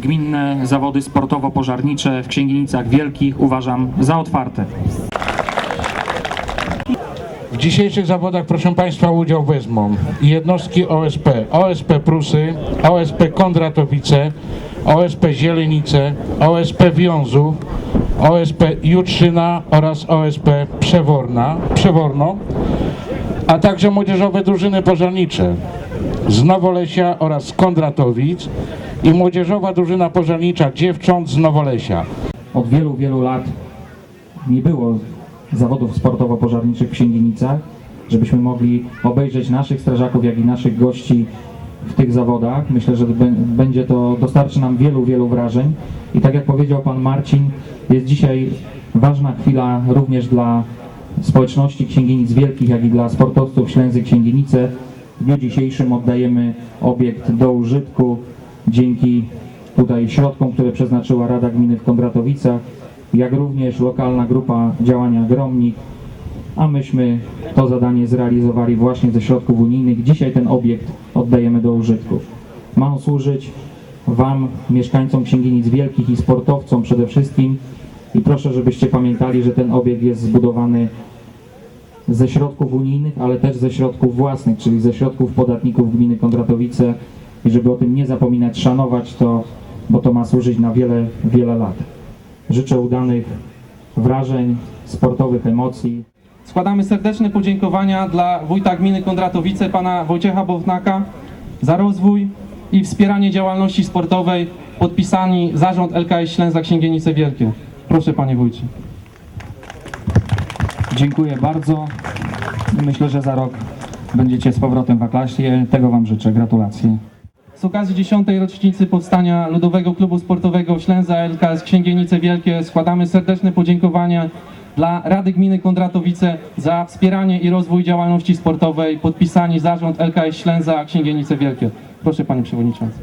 gminne zawody sportowo-pożarnicze w Księginicach Wielkich uważam za otwarte. W dzisiejszych zawodach, proszę Państwa, udział wezmą jednostki OSP, OSP Prusy, OSP Kondratowice, OSP Zielenice, OSP Wiązów, OSP Jutrzyna oraz OSP Przeworna, Przeworno, a także młodzieżowe drużyny pożarnicze z Nowolesia oraz Kondratowic i młodzieżowa drużyna pożarnicza dziewcząt z Nowolesia. Od wielu, wielu lat nie było zawodów sportowo-pożarniczych w Księginicach, żebyśmy mogli obejrzeć naszych strażaków, jak i naszych gości w tych zawodach. Myślę, że bę- będzie to, dostarczy nam wielu, wielu wrażeń. I tak jak powiedział Pan Marcin, jest dzisiaj ważna chwila również dla społeczności Księginic Wielkich, jak i dla sportowców Ślęzy Księginice. W dniu dzisiejszym oddajemy obiekt do użytku dzięki tutaj środkom, które przeznaczyła Rada Gminy w Kondratowicach, jak również lokalna grupa działania Gromnik, a myśmy to zadanie zrealizowali właśnie ze środków unijnych. Dzisiaj ten obiekt oddajemy do użytku. Ma on służyć Wam, mieszkańcom Księginic Wielkich i sportowcom przede wszystkim i proszę, żebyście pamiętali, że ten obiekt jest zbudowany ze środków unijnych, ale też ze środków własnych, czyli ze środków podatników gminy Kondratowice i żeby o tym nie zapominać, szanować to, bo to ma służyć na wiele, wiele lat. Życzę udanych wrażeń, sportowych emocji. Składamy serdeczne podziękowania dla wójta gminy Kondratowice, pana Wojciecha Bownaka za rozwój i wspieranie działalności sportowej. Podpisani zarząd LKS Ślęza Księgienice Wielkie. Proszę panie wójcie. Dziękuję bardzo. Myślę, że za rok będziecie z powrotem w Aklasie. Tego Wam życzę. Gratulacje. Z okazji 10. rocznicy powstania Ludowego Klubu Sportowego Ślęza LKS Księgienice Wielkie składamy serdeczne podziękowania dla Rady Gminy Kondratowice za wspieranie i rozwój działalności sportowej. Podpisani zarząd LKS Ślęza Księgienice Wielkie. Proszę panie przewodniczący.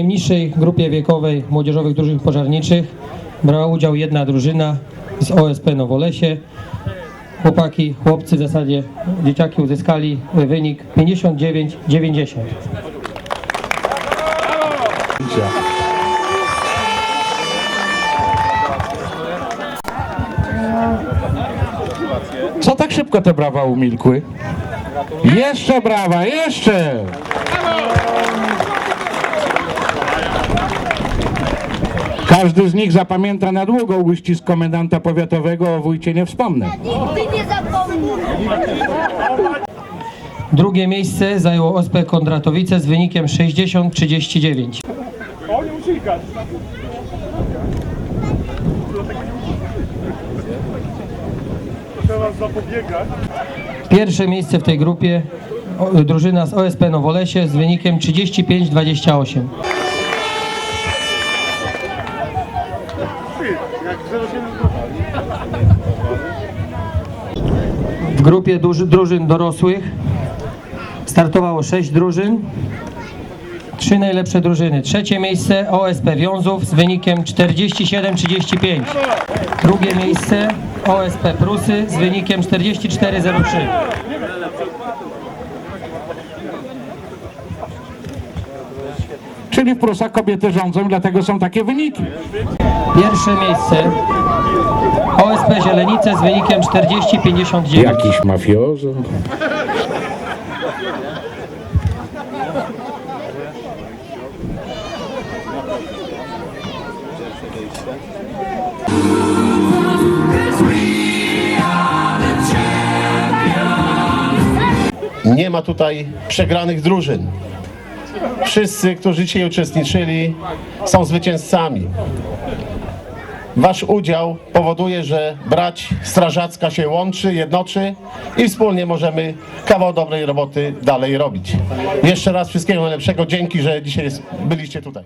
Najniższej grupie wiekowej młodzieżowych drużyn pożarniczych brała udział jedna drużyna z OSP Nowolesie. Chłopaki, chłopcy w zasadzie, dzieciaki uzyskali wynik 59-90. Co tak szybko te brawa umilkły? Jeszcze brawa, jeszcze! Każdy z nich zapamięta na długo uścisk komendanta powiatowego, o wójcie nie wspomnę. Nigdy nie zapomnę. Drugie miejsce zajęło OSP Kondratowice z wynikiem 60-39. Pierwsze miejsce w tej grupie drużyna z OSP Nowolesie z wynikiem 35-28. W grupie duży, drużyn dorosłych startowało 6 drużyn. Trzy najlepsze drużyny. Trzecie miejsce OSP Wiązów z wynikiem 47-35. Drugie miejsce OSP Prusy z wynikiem 44-03. Czyli w Prusach kobiety rządzą, dlatego są takie wyniki. Pierwsze miejsce OSP Zielenice z wynikiem 40-59. Jakiś mafiozo. Nie ma tutaj przegranych drużyn. Wszyscy, którzy dzisiaj uczestniczyli, są zwycięzcami. Wasz udział powoduje, że brać strażacka się łączy, jednoczy i wspólnie możemy kawał dobrej roboty dalej robić. Jeszcze raz wszystkiego najlepszego. Dzięki, że dzisiaj byliście tutaj.